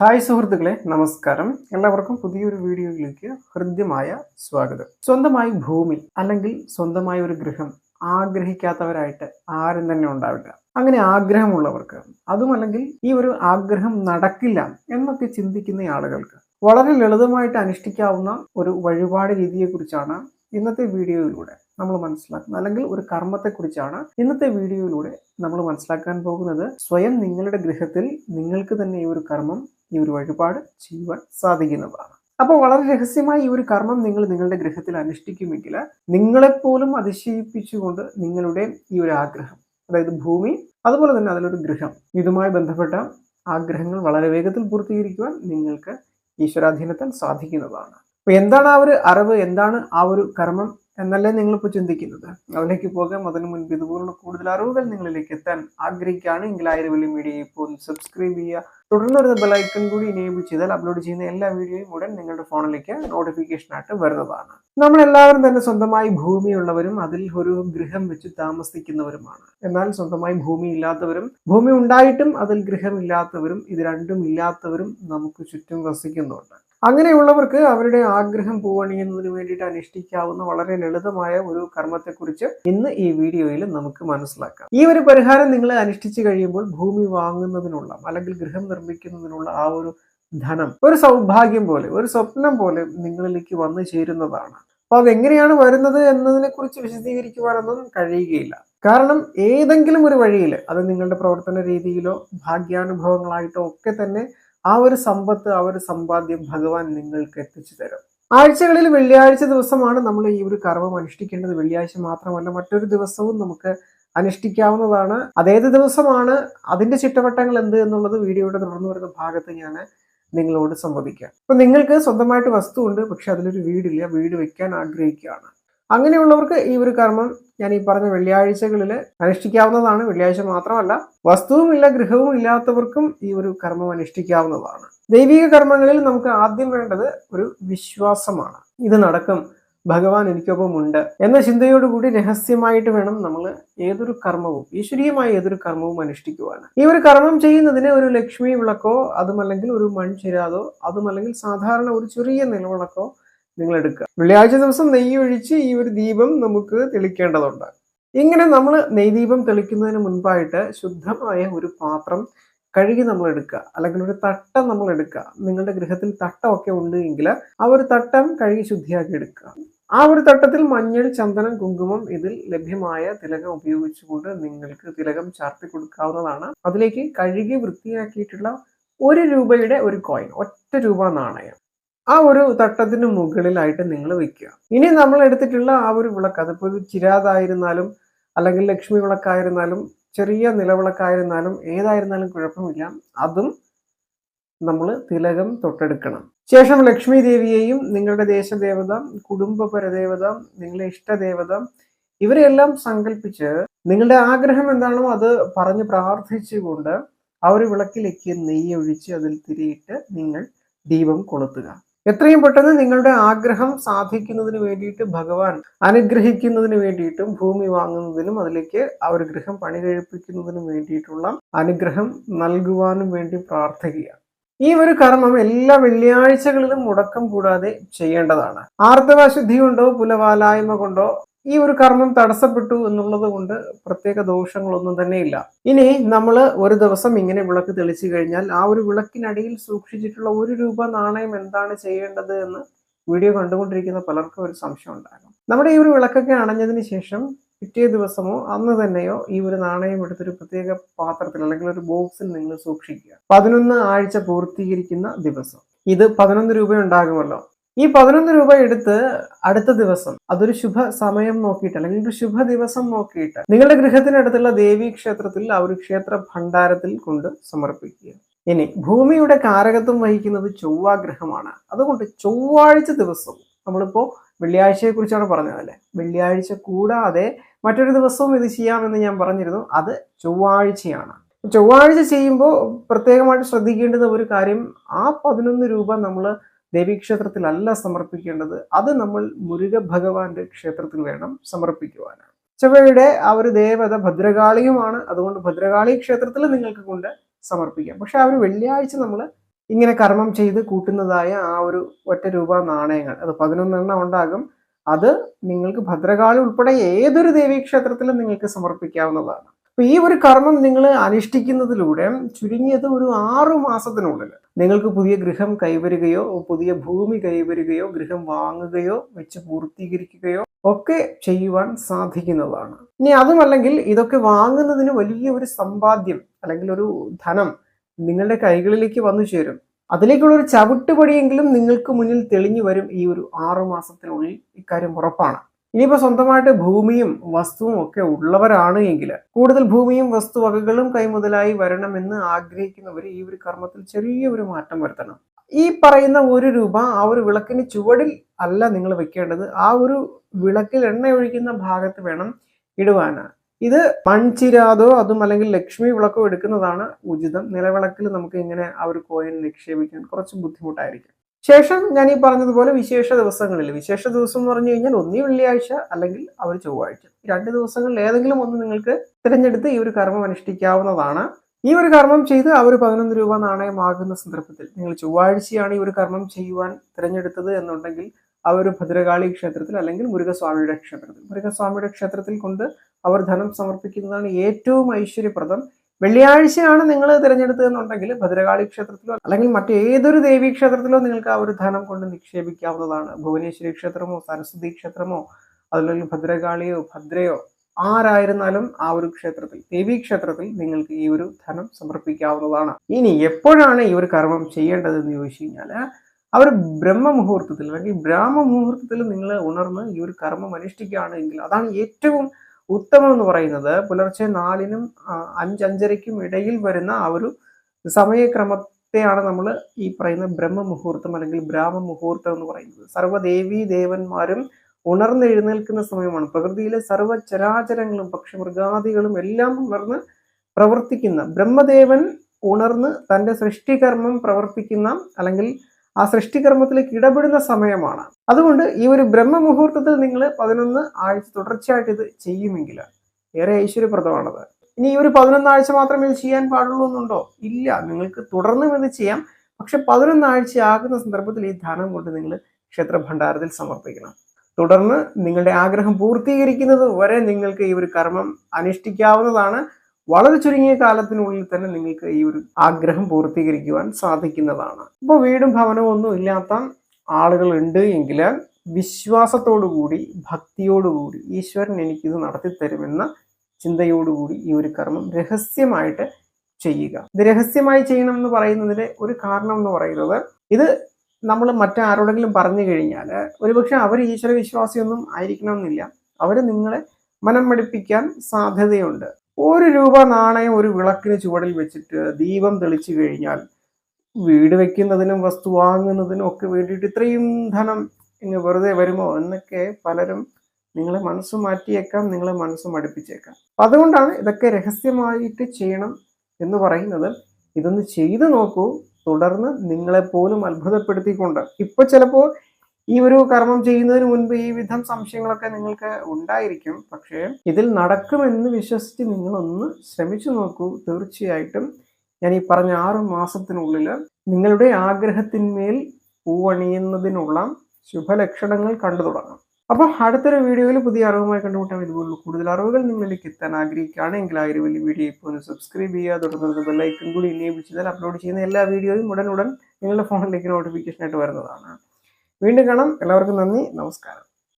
Hi സുഹൃത്തുക്കളെ നമസ്കാരം. എല്ലാവർക്കും പുതിയൊരു വീഡിയോയിലേക്ക് ഹൃദ്യമായ സ്വാഗതം. സ്വന്തമായി ഭൂമി അല്ലെങ്കിൽ സ്വന്തമായ ഒരു ഗൃഹം ആഗ്രഹിക്കാത്തവരായിട്ട് ആരും തന്നെ ഉണ്ടാവില്ല. അങ്ങനെ ആഗ്രഹമുള്ളവർക്ക് അതുമല്ലെങ്കിൽ ഈ ഒരു ആഗ്രഹം നടക്കില്ല എന്നൊക്കെ ചിന്തിക്കുന്ന ആളുകൾക്ക് വളരെ ലളിതമായിട്ട് അനുഷ്ഠിക്കാവുന്ന ഒരു വഴിപാട് രീതിയെക്കുറിച്ചാണ് ഇന്നത്തെ വീഡിയോയിലൂടെ നമ്മൾ മനസ്സിലാക്കുന്നത്. അല്ലെങ്കിൽ ഒരു കർമ്മത്തെക്കുറിച്ചാണ് ഇന്നത്തെ വീഡിയോയിലൂടെ നമ്മൾ മനസ്സിലാക്കാൻ പോകുന്നത്. സ്വയം നിങ്ങളുടെ ഗൃഹത്തിൽ നിങ്ങൾക്ക് തന്നെ ഈ ഒരു കർമ്മം ഈ ഒരു വഴിപാട് ചെയ്യുവാൻ സാധിക്കുന്നതാണ്. അപ്പോൾ വളരെ രഹസ്യമായി ഈ ഒരു കർമ്മം നിങ്ങൾ നിങ്ങളുടെ ഗൃഹത്തിൽ അനുഷ്ഠിക്കുമെങ്കിൽ നിങ്ങളെപ്പോലും അതിശയിപ്പിച്ചുകൊണ്ട് നിങ്ങളുടെ ഈ ഒരു ആഗ്രഹം അതായത് ഭൂമി അതുപോലെ തന്നെ അതിലൊരു ഗൃഹം ഇതുമായി ബന്ധപ്പെട്ട ആഗ്രഹങ്ങൾ വളരെ വേഗത്തിൽ പൂർത്തീകരിക്കുവാൻ നിങ്ങൾക്ക് ഈശ്വരാധീനത്താൽ സാധിക്കുന്നതാണ്. അപ്പൊ എന്താണ് ആ ഒരു അറിവ് എന്താണ് ആ ഒരു കർമ്മം എന്നല്ലേ നിങ്ങളിപ്പോൾ ചിന്തിക്കുന്നത്? അതിലേക്ക് പോകാം അതിനു മുൻപ് ഇതുപോലുള്ള കൂടുതൽ അറിവുകൾ നിങ്ങളിലേക്ക് എത്താൻ ആഗ്രഹിക്കുകയാണ്. എങ്കിൽ ആയിരം വലിയ മീഡിയ ഇപ്പോൾ സബ്സ്ക്രൈബ് ചെയ്യുക. തുടർന്ന് വരുന്ന ബെലൈക്കൺ കൂടി ഇനേബിൾ ചെയ്താൽ അപ്ലോഡ് ചെയ്യുന്ന എല്ലാ വീഡിയോയും ഉടൻ നിങ്ങളുടെ ഫോണിലേക്ക് നോട്ടിഫിക്കേഷൻ ആയിട്ട് വരുന്നതാണ്. നമ്മൾ എല്ലാവരും തന്നെ സ്വന്തമായി ഭൂമിയുള്ളവരും അതിൽ ഒരു ഗൃഹം വെച്ച് താമസിക്കുന്നവരുമാണ്. എന്നാൽ സ്വന്തമായി ഭൂമി ഇല്ലാത്തവരും ഭൂമി ഉണ്ടായിട്ടും അതിൽ ഗൃഹമില്ലാത്തവരും ഇത് രണ്ടും ഇല്ലാത്തവരും നമുക്ക് ചുറ്റും വസിക്കുന്നുണ്ട്. അങ്ങനെയുള്ളവർക്ക് അവരുടെ ആഗ്രഹം പൂവണിയുന്നതിന് വേണ്ടിയിട്ട് അനുഷ്ഠിക്കാവുന്ന വളരെ ലളിതമായ ഒരു കർമ്മത്തെക്കുറിച്ച് ഇന്ന് ഈ വീഡിയോയിൽ നമുക്ക് മനസ്സിലാക്കാം. ഈ ഒരു പരിഹാരം നിങ്ങൾ അനുഷ്ഠിച്ചു കഴിയുമ്പോൾ ഭൂമി വാങ്ങുന്നതിനുള്ള അല്ലെങ്കിൽ ഗൃഹം നിർമ്മിക്കുന്നതിനുള്ള ആ ഒരു ധനം ഒരു സൗഭാഗ്യം പോലെ ഒരു സ്വപ്നം പോലെ നിങ്ങളിലേക്ക് വന്നു ചേരുന്നതാണ്. അപ്പൊ അതെങ്ങനെയാണ് വരുന്നത് എന്നതിനെ കുറിച്ച് വിശദീകരിക്കുവാനൊന്നും കഴിയുകയില്ല. കാരണം ഏതെങ്കിലും ഒരു വഴിയിൽ അത് നിങ്ങളുടെ പ്രവർത്തന രീതിയിലോ ഭാഗ്യാനുഭവങ്ങളായിട്ടോ ഒക്കെ തന്നെ ആ ഒരു സമ്പത്ത് ആ ഒരു സമ്പാദ്യം ഭഗവാൻ നിങ്ങൾക്ക് എത്തിച്ചു തരും. ആഴ്ചകളിൽ വെള്ളിയാഴ്ച ദിവസമാണ് നമ്മൾ ഈ ഒരു കർമ്മം അനുഷ്ഠിക്കേണ്ടത്. വെള്ളിയാഴ്ച മാത്രമല്ല മറ്റൊരു ദിവസവും നമുക്ക് അനുഷ്ഠിക്കാവുന്നതാണ്. അതേത് ദിവസമാണ് അതിന്റെ ചിട്ടവട്ടങ്ങൾ എന്ത് എന്നുള്ളത് വീഡിയോയുടെ തുടർന്ന് വരുന്ന ഭാഗത്ത് ഞാൻ നിങ്ങളോട് സംവദിക്കാം. അപ്പൊ നിങ്ങൾക്ക് സ്വന്തമായിട്ട് വസ്തു ഉണ്ട് പക്ഷെ അതിലൊരു വീടില്ല. വീട് വെക്കാൻ ആഗ്രഹിക്കുകയാണ്. അങ്ങനെയുള്ളവർക്ക് ഈ ഒരു കർമ്മം ഞാൻ ഈ പറഞ്ഞ വെള്ളിയാഴ്ചകളിൽ അനുഷ്ഠിക്കാവുന്നതാണ്. വെള്ളിയാഴ്ച മാത്രമല്ല വസ്തുവുമില്ല ഗൃഹവും ഇല്ലാത്തവർക്കും ഈ ഒരു കർമ്മം അനുഷ്ഠിക്കാവുന്നതാണ്. ദൈവിക കർമ്മങ്ങളിൽ നമുക്ക് ആദ്യം വേണ്ടത് ഒരു വിശ്വാസമാണ്. ഇത് നടക്കും. ഭഗവാൻ എനിക്കൊപ്പം ഉണ്ട് എന്ന ചിന്തയോടുകൂടി രഹസ്യമായിട്ട് വേണം നമ്മൾ ഏതൊരു കർമ്മവും ഈശ്വരീയമായ ഏതൊരു കർമ്മവും അനുഷ്ഠിക്കുവാൻ. ഈ ഒരു കർമ്മം ചെയ്യുന്നതിന് ഒരു ലക്ഷ്മി വിളക്കോ അതുമല്ലെങ്കിൽ ഒരു മൺചിരാതോ അതുമല്ലെങ്കിൽ സാധാരണ ഒരു ചെറിയ നിലവിളക്കോ നിങ്ങൾ എടുക്കുക വെള്ളിയാഴ്ച ദിവസം നെയ്യ് ഒഴിച്ച് ഈ ഒരു ദീപം നമുക്ക് തെളിക്കേണ്ടതുണ്ട്. ഇങ്ങനെ നമ്മൾ നെയ്ദീപം തെളിക്കുന്നതിന് മുൻപായിട്ട് ശുദ്ധമായ ഒരു പാത്രം കഴുകി നമ്മൾ എടുക്കുക അല്ലെങ്കിൽ ഒരു തട്ടം നമ്മൾ എടുക്കുക നിങ്ങളുടെ ഗൃഹത്തിൽ തട്ടമൊക്കെ ഉണ്ട് എങ്കിൽ ആ ഒരു തട്ടം കഴുകി ശുദ്ധിയാക്കി എടുക്കുക. ആ ഒരു തട്ടത്തിൽ മഞ്ഞൾ ചന്ദനം കുങ്കുമം ഇതിൽ ലഭ്യമായ തിലകം ഉപയോഗിച്ചുകൊണ്ട് നിങ്ങൾക്ക് തിലകം ചാർത്തി കൊടുക്കാവുന്നതാണ്. അതിലേക്ക് കഴുകി വൃത്തിയാക്കിയിട്ടുള്ള ഒരു രൂപയുടെ ഒരു കോയിൻ ഒറ്റ രൂപ നാണയം. ആ ഒരു തട്ടത്തിന് മുകളിലായിട്ട് നിങ്ങൾ വെക്കുക. ഇനി നമ്മൾ എടുത്തിട്ടുള്ള ആ ഒരു വിളക്ക് അതിപ്പോൾ ഒരു ചിരാതായിരുന്നാലും അല്ലെങ്കിൽ ലക്ഷ്മി വിളക്കായിരുന്നാലും ചെറിയ നിലവിളക്കായിരുന്നാലും ഏതായിരുന്നാലും കുഴപ്പമില്ല. അതും നമ്മൾ തിലകം തൊട്ടെടുക്കണം. ശേഷം ലക്ഷ്മി ദേവിയെയും നിങ്ങളുടെ ദേശദേവത കുടുംബപരദേവത നിങ്ങളുടെ ഇഷ്ടദേവത ഇവരെല്ലാം സങ്കല്പിച്ച് നിങ്ങളുടെ ആഗ്രഹം എന്താണോ അത് പറഞ്ഞ് പ്രാർത്ഥിച്ചുകൊണ്ട് ആ ഒരു വിളക്കിലേക്ക് നെയ്യ് ഒഴിച്ച് അതിൽ തിരിയിട്ട് നിങ്ങൾ ദീപം കൊളുത്തുക. എത്രയും പെട്ടെന്ന് നിങ്ങളുടെ ആഗ്രഹം സാധിക്കുന്നതിന് വേണ്ടിയിട്ട് ഭഗവാൻ അനുഗ്രഹിക്കുന്നതിന് വേണ്ടിയിട്ടും ഭൂമി വാങ്ങുന്നതിനും അതിലേക്ക് ആ ഒരു ഗൃഹം പണി കഴിപ്പിക്കുന്നതിനും വേണ്ടിയിട്ടുള്ള അനുഗ്രഹം നൽകുവാനും വേണ്ടി പ്രാർത്ഥിക്കുക ഈ ഒരു കർമ്മം എല്ലാ വെള്ളിയാഴ്ചകളിലും മുടക്കം കൂടാതെ ചെയ്യേണ്ടതാണ്. ആർത്തവശുദ്ധി കൊണ്ടോ പുലവാലായ്മ കൊണ്ടോ ഈ ഒരു കർമ്മം തടസ്സപ്പെട്ടു എന്നുള്ളത് കൊണ്ട് പ്രത്യേക ദോഷങ്ങളൊന്നും തന്നെയില്ല. ഇനി നമ്മൾ ഒരു ദിവസം ഇങ്ങനെ വിളക്ക് തെളിച്ചു കഴിഞ്ഞാൽ ആ ഒരു വിളക്കിനടിയിൽ സൂക്ഷിച്ചിട്ടുള്ള ഒരു രൂപ നാണയം എന്താണ് ചെയ്യേണ്ടത് എന്ന് വീഡിയോ കണ്ടുകൊണ്ടിരിക്കുന്ന പലർക്കും ഒരു സംശയം ഉണ്ടാകും. നമ്മുടെ ഈ ഒരു വിളക്കൊക്കെ അണഞ്ഞതിന് ശേഷം പിറ്റേ ദിവസമോ അന്ന് തന്നെയോ ഈ ഒരു നാണയം എടുത്തൊരു പ്രത്യേക പാത്രത്തിൽ അല്ലെങ്കിൽ ഒരു ബോക്സിൽ നിങ്ങൾ സൂക്ഷിക്കുക. പതിനൊന്ന് ആഴ്ച പൂർത്തീകരിക്കുന്ന ദിവസം. ഇത് പതിനൊന്ന് രൂപ ഉണ്ടാകുമല്ലോ ഈ പതിനൊന്ന് രൂപ എടുത്ത് അടുത്ത ദിവസം അതൊരു ശുഭ സമയം നോക്കിയിട്ട് അല്ലെങ്കിൽ ഒരു ശുഭ ദിവസം നോക്കിയിട്ട് നിങ്ങളുടെ ഗൃഹത്തിനടുത്തുള്ള ദേവീ ക്ഷേത്രത്തിൽ ആ ഒരു ക്ഷേത്ര ഭണ്ഡാരത്തിൽ കൊണ്ട് സമർപ്പിക്കുക. ഇനി ഭൂമിയുടെ കാരകത്വം വഹിക്കുന്നത് ചൊവ്വാഗ്രഹമാണ് അതുകൊണ്ട് ചൊവ്വാഴ്ച ദിവസം നമ്മളിപ്പോ വെള്ളിയാഴ്ചയെ കുറിച്ചാണ് പറഞ്ഞത് പറഞ്ഞതല്ലേ വെള്ളിയാഴ്ച കൂടാതെ മറ്റൊരു ദിവസവും ഇത് ചെയ്യാമെന്ന് ഞാൻ പറഞ്ഞിരുന്നു. അത് ചൊവ്വാഴ്ചയാണ്. ചൊവ്വാഴ്ച ചെയ്യുമ്പോൾ പ്രത്യേകമായിട്ട് ശ്രദ്ധിക്കേണ്ടുന്ന ഒരു കാര്യം ആ പതിനൊന്ന് രൂപ നമ്മൾ ദേവീക്ഷേത്രത്തിലല്ല സമർപ്പിക്കേണ്ടത്. അത് നമ്മൾ മുരുക ഭഗവാന്റെ ക്ഷേത്രത്തിൽ വേണം സമർപ്പിക്കുവാനാണ്. ചൊവ്വയുടെ ആ ഒരു ദേവത ഭദ്രകാളിയുമാണ്. അതുകൊണ്ട് ഭദ്രകാളി ക്ഷേത്രത്തിൽ നിങ്ങൾക്ക് കൊണ്ട് സമർപ്പിക്കാം. പക്ഷെ ആ ഒരു വെള്ളിയാഴ്ച നമ്മൾ ഇങ്ങനെ കർമ്മം ചെയ്ത് കൂട്ടുന്നതായ ആ ഒരു ഒറ്റ രൂപ നാണയങ്ങൾ അത് പതിനൊന്നെണ്ണം ഉണ്ടാകും. അത് നിങ്ങൾക്ക് ഭദ്രകാളി ഉൾപ്പെടെ ഏതൊരു ദേവീക്ഷേത്രത്തിലും നിങ്ങൾക്ക് സമർപ്പിക്കാവുന്നതാണ്. അപ്പൊ ഈ ഒരു കർമ്മം നിങ്ങൾ അനുഷ്ഠിക്കുന്നതിലൂടെ ചുരുങ്ങിയത് ഒരു ആറു മാസത്തിനുള്ളിൽ നിങ്ങൾക്ക് പുതിയ ഗൃഹം കൈവരുകയോ പുതിയ ഭൂമി കൈവരുകയോ ഗൃഹം വാങ്ങുകയോ വെച്ച് പൂർത്തീകരിക്കുകയോ ഒക്കെ ചെയ്യുവാൻ സാധിക്കുന്നതാണ്. ഇനി അതുമല്ലെങ്കിൽ ഇതൊക്കെ വാങ്ങുന്നതിന് വലിയ ഒരു സമ്പാദ്യം അല്ലെങ്കിൽ ഒരു ധനം നിങ്ങളുടെ കൈകളിലേക്ക് വന്നു ചേരും. അതിലേക്കുള്ള ഒരു ചവിട്ടുപടിയെങ്കിലും നിങ്ങൾക്ക് മുന്നിൽ തെളിഞ്ഞു വരും ഈ ഒരു ആറു മാസത്തിനുള്ളിൽ ഇക്കാര്യം ഉറപ്പാണ്. ഇനിയിപ്പോ സ്വന്തമായിട്ട് ഭൂമിയും വസ്തുവും ഒക്കെ ഉള്ളവരാണ് എങ്കിൽ കൂടുതൽ ഭൂമിയും വസ്തുവകകളും കൈമുതലായി വരണമെന്ന് ആഗ്രഹിക്കുന്നവർ ഈ ഒരു കർമ്മത്തിൽ ചെറിയ ഒരു മാറ്റം വരുത്തണം. ഈ പറയുന്ന ഒരു രൂപ ആ ഒരു വിളക്കിന് ചുവടിൽ അല്ല നിങ്ങൾ വെക്കേണ്ടത്. ആ ഒരു വിളക്കിൽ എണ്ണ ഒഴിക്കുന്ന ഭാഗത്ത് വേണം ഇടുവാന്. ഇത് മൺചിരാതോ അതും അല്ലെങ്കിൽ ലക്ഷ്മി വിളക്കോ എടുക്കുന്നതാണ് ഉചിതം. നിലവിളക്കിൽ നമുക്ക് ഇങ്ങനെ ആ ഒരു കോയിൻ നിക്ഷേപിക്കാൻ കുറച്ച് ബുദ്ധിമുട്ടായിരിക്കും. ശേഷം ഞാൻ ഈ പറഞ്ഞതുപോലെ വിശേഷ ദിവസങ്ങളിൽ വിശേഷ ദിവസം എന്ന് പറഞ്ഞു കഴിഞ്ഞാൽ ഒന്നീ വെള്ളിയാഴ്ച അല്ലെങ്കിൽ അവർ ചൊവ്വാഴ്ച. രണ്ട് ദിവസങ്ങളിൽ ഏതെങ്കിലും ഒന്ന് നിങ്ങൾക്ക് തിരഞ്ഞെടുത്ത് ഈ ഒരു കർമ്മം അനുഷ്ഠിക്കാവുന്നതാണ്. ഈ ഒരു കർമ്മം ചെയ്ത് ഒരു പതിനൊന്ന് രൂപ നാണയമാകുന്ന സന്ദർഭത്തിൽ നിങ്ങൾ ചൊവ്വാഴ്ചയാണ് ഈ ഒരു കർമ്മം ചെയ്യുവാൻ തിരഞ്ഞെടുത്തത് എന്നുണ്ടെങ്കിൽ ഒരു ഭദ്രകാളി ക്ഷേത്രത്തിൽ അല്ലെങ്കിൽ മുരുകസ്വാമിയുടെ ക്ഷേത്രത്തിൽ. മുരുകസ്വാമിയുടെ ക്ഷേത്രത്തിൽ കൊണ്ട് അവർ ധനം സമർപ്പിക്കുന്നതാണ് ഏറ്റവും ഐശ്വര്യപ്രദം. വെള്ളിയാഴ്ചയാണ് നിങ്ങൾ തിരഞ്ഞെടുത്തതെന്നുണ്ടെങ്കിൽ ഭദ്രകാളി ക്ഷേത്രത്തിലോ അല്ലെങ്കിൽ മറ്റേതൊരു ദേവീ ക്ഷേത്രത്തിലോ നിങ്ങൾക്ക് ആ ഒരു ധനം കൊണ്ട് നിക്ഷേപിക്കാവുന്നതാണ്. ഭുവനേശ്വരി ക്ഷേത്രമോ സരസ്വതി ക്ഷേത്രമോ അതല്ലെങ്കിൽ ഭദ്രകാളിയോ ഭദ്രയോ ആരായിരുന്നാലും ആ ഒരു ക്ഷേത്രത്തിൽ ദേവീ ക്ഷേത്രത്തിൽ നിങ്ങൾക്ക് ഈ ഒരു ധനം സമർപ്പിക്കാവുന്നതാണ്. ഇനി എപ്പോഴാണ് ഈ ഒരു കർമ്മം ചെയ്യേണ്ടതെന്ന് ചോദിച്ചു കഴിഞ്ഞാൽ ആ ഒരു ബ്രഹ്മമുഹൂർത്തത്തിൽ അല്ലെങ്കിൽ ബ്രാഹ്മ മുഹൂർത്തത്തിൽ നിങ്ങൾ ഉണർന്ന് ഈ ഒരു കർമ്മം അനുഷ്ഠിക്കുകയാണ് എങ്കിൽ അതാണ് ഏറ്റവും ഉത്തമം എന്ന് പറയുന്നത് പുലർച്ചെ നാലിനും അഞ്ചഞ്ചരയ്ക്കും ഇടയിൽ വരുന്ന ആ ഒരു സമയക്രമത്തെയാണ് നമ്മൾ ഈ പറയുന്ന ബ്രഹ്മമുഹൂർത്തം അല്ലെങ്കിൽ ബ്രാഹ്മ മുഹൂർത്തം എന്ന് പറയുന്നത്. സർവദേവീ ദേവന്മാരും ഉണർന്നെഴുന്നേൽക്കുന്ന സമയമാണ്. പ്രകൃതിയിലെ സർവ ചരാചരങ്ങളും പക്ഷി മൃഗാദികളും എല്ലാം ഉണർന്ന് പ്രവർത്തിക്കുന്ന ബ്രഹ്മദേവൻ ഉണർന്ന് തന്റെ സൃഷ്ടികർമ്മം പ്രവർത്തിക്കുന്ന അല്ലെങ്കിൽ ആ സൃഷ്ടികർമ്മത്തിലേക്ക് ഇടപെടുന്ന സമയമാണ്. അതുകൊണ്ട് ഈ ഒരു ബ്രഹ്മമുഹൂർത്തത്തിൽ നിങ്ങൾ പതിനൊന്ന് ആഴ്ച തുടർച്ചയായിട്ട് ഇത് ചെയ്യുമെങ്കിൽ ഏറെ ഐശ്വര്യപ്രദമാണത്. ഇനി ഈ ഒരു പതിനൊന്നാഴ്ച മാത്രമേ ഇത് ചെയ്യാൻ പാടുള്ളൂ എന്നുണ്ടോ? ഇല്ല നിങ്ങൾക്ക് തുടർന്നും ഇത് ചെയ്യാം. പക്ഷെ പതിനൊന്നാഴ്ച ആകുന്ന സന്ദർഭത്തിൽ ഈ ധനം കൊണ്ട് നിങ്ങൾ ക്ഷേത്ര ഭണ്ഡാരത്തിൽ സമർപ്പിക്കണം. തുടർന്ന് നിങ്ങളുടെ ആഗ്രഹം പൂർത്തീകരിക്കുന്നത് വരെ നിങ്ങൾക്ക് ഈ ഒരു കർമ്മം അനുഷ്ഠിക്കാവുന്നതാണ്. വളരെ ചുരുങ്ങിയ കാലത്തിനുള്ളിൽ തന്നെ നിങ്ങൾക്ക് ഈ ഒരു ആഗ്രഹം പൂർത്തീകരിക്കുവാൻ സാധിക്കുന്നതാണ്. ഇപ്പോൾ വീടും ഭവനവും ഒന്നും ഇല്ലാത്ത ആളുകൾ ഉണ്ട് എങ്കിൽ വിശ്വാസത്തോടുകൂടി ഭക്തിയോടുകൂടി ഈശ്വരൻ എനിക്കിത് നടത്തിത്തരുമെന്ന ചിന്തയോടുകൂടി ഈ ഒരു കർമ്മം രഹസ്യമായിട്ട് ചെയ്യുക. ഇത് രഹസ്യമായി ചെയ്യണം എന്ന് പറയുന്നതിന്റെ ഒരു കാരണം എന്ന് പറയുന്നത് ഇത് നമ്മൾ മറ്റാരോടെങ്കിലും പറഞ്ഞു കഴിഞ്ഞാൽ ഒരുപക്ഷെ അവർ ഈശ്വര വിശ്വാസിയൊന്നും ആയിരിക്കണമെന്നില്ല. അവർ നിങ്ങളെ മനം മടിപ്പിക്കാൻ സാധ്യതയുണ്ട്. ഒരു രൂപ നാണയം ഒരു വിളക്കിന് ചുവടിൽ വെച്ചിട്ട് ദീപം തെളിച്ചു കഴിഞ്ഞാൽ വീട് വെക്കുന്നതിനും വസ്തു വാങ്ങുന്നതിനും ഒക്കെ വേണ്ടിയിട്ട് ഇത്രയും ധനം ഇങ്ങ് വെറുതെ വരുമോ എന്നൊക്കെ പലരും നിങ്ങളെ മനസ്സ് മാറ്റിയേക്കാം നിങ്ങളെ മനസ്സ് മടുപ്പിച്ചേക്കാം. അതുകൊണ്ടാണ് ഇതൊക്കെ രഹസ്യമായിട്ട് ചെയ്യണം എന്ന് പറയുന്നത്. ഇതൊന്ന് ചെയ്തു നോക്കൂ തുടർന്ന് നിങ്ങളെപ്പോലും അത്ഭുതപ്പെടുത്തിക്കൊണ്ട്. ഇപ്പൊ ചിലപ്പോൾ ഈ ഒരു കർമ്മം ചെയ്യുന്നതിന് മുൻപ് ഈ വിധം സംശയങ്ങളൊക്കെ നിങ്ങൾക്ക് ഉണ്ടായിരിക്കും. പക്ഷേ ഇതിൽ നടക്കുമെന്ന് വിശ്വസിച്ച് നിങ്ങളൊന്ന് ശ്രമിച്ചു നോക്കൂ. തീർച്ചയായിട്ടും ഞാൻ ഈ പറഞ്ഞ ആറ് മാസത്തിനുള്ളിൽ നിങ്ങളുടെ ആഗ്രഹത്തിന്മേൽ പൂവണിയുന്നതിനുള്ള ശുഭലക്ഷണങ്ങൾ കണ്ടു തുടങ്ങാം. അപ്പോൾ അടുത്തൊരു വീഡിയോയിൽ പുതിയ അറിവുമായി കണ്ടുമുട്ടാൻ ഇതുപോലുള്ള കൂടുതൽ അറിവുകൾ നിങ്ങളിലേക്ക് എത്താൻ ആഗ്രഹിക്കുകയാണെങ്കിൽ ആ ഒരു വലിയ വീഡിയോ ഇപ്പോൾ ഒന്ന് സബ്സ്ക്രൈബ് ചെയ്യുക. തുടർന്ന് ബെല്ലൈക്കൺ കൂടി എനേബിൾ ചെയ്താൽ അപ്ലോഡ് ചെയ്യുന്ന എല്ലാ വീഡിയോയും ഉടൻ നിങ്ങളുടെ ഫോണിലേക്ക് നോട്ടിഫിക്കേഷൻ ആയിട്ട് വരുന്നതാണ്. വീണ്ടും കാണാം. എല്ലാവർക്കും നന്ദി. നമസ്കാരം.